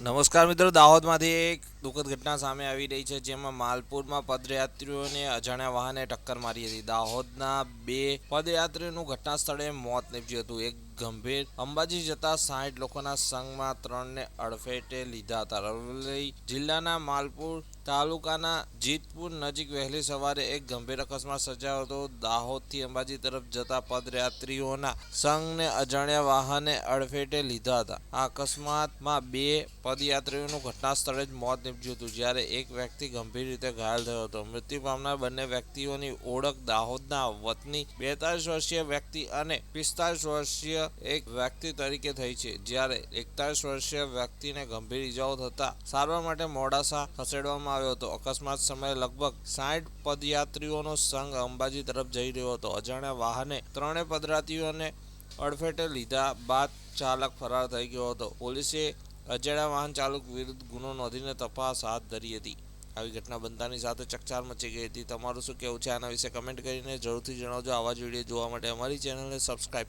નમસ્કાર મિત્રો, દાહોદમાંથી એક દુઃખદ ઘટના સામે આવી રહી છે, જેમાં માલપુરમાં પદયાત્રીઓને અજાણ્યા વાહને ટક્કર મારી હતી. દાહોદના બે પદયાત્રીઓનું ઘટના સ્થળે મોત નીપજ્યું હતું. એક ગંભીર. અંબાજી જતા સાઠ લોકોના સંઘમાં ત્રણને અડફેટે લીધા હતા. અરવલ્લી જિલ્લાના માલપુર તાલુકાના જીતપુર નજીક વહેલી સવારે એક ગંભીર અકસ્માત સર્જાયો હતો. દાહોદથી અંબાજી તરફ જતા પદયાત્રીઓના સંઘને અજાણ્યા વાહને અડફેટે લીધા હતા. આ અકસ્માતમાં બે પદયાત્રીઓનું ઘટના સ્થળે જ મોત નીપજ્યું હતું, જ્યારે એક વ્યક્તિ ગંભીર રીતે ઘાયલ થયો હતો. મૃત્યુ પામનાર બંને વ્યક્તિઓની ઓળખ દાહોદના વતની બેતાલીસ વર્ષીય વ્યક્તિ અને પિસ્તાલીસ વર્ષીય એક વ્યક્તિ તરીકે થઈ છે. જ્યારે એકતાલીસ વર્ષીય વ્યક્તિને ગંભીર ઇજાઓ થતા સારવાર માટે મોડાસા ખસેડવામાં આવ્યો હતો. અકસ્માત સમયે લગભગ સાઠ પદયાત્રીઓનો સંઘ અંબાજી તરફ જઈ રહ્યો હતો. અજાણ્યા વાહને ત્રણેય પદયાત્રીઓને અડફેટે લીધા બાદ ચાલક ફરાર થઈ ગયો હતો. પોલીસે અજાણ્યા વાહન ચાલક વિરુદ્ધ ગુનો નોંધીને તપાસ હાથ ધરી હતી. આવી ઘટના બનતાની સાથે ચકચાર મચી ગઈ હતી. તમારું શું કહેવું છે? આના વિશે કમેન્ટ કરીને જરૂરથી જણાવજો. આવા જ વીડિયો જોવા માટે અમારી ચેનલને સબસ્ક્રાઈબ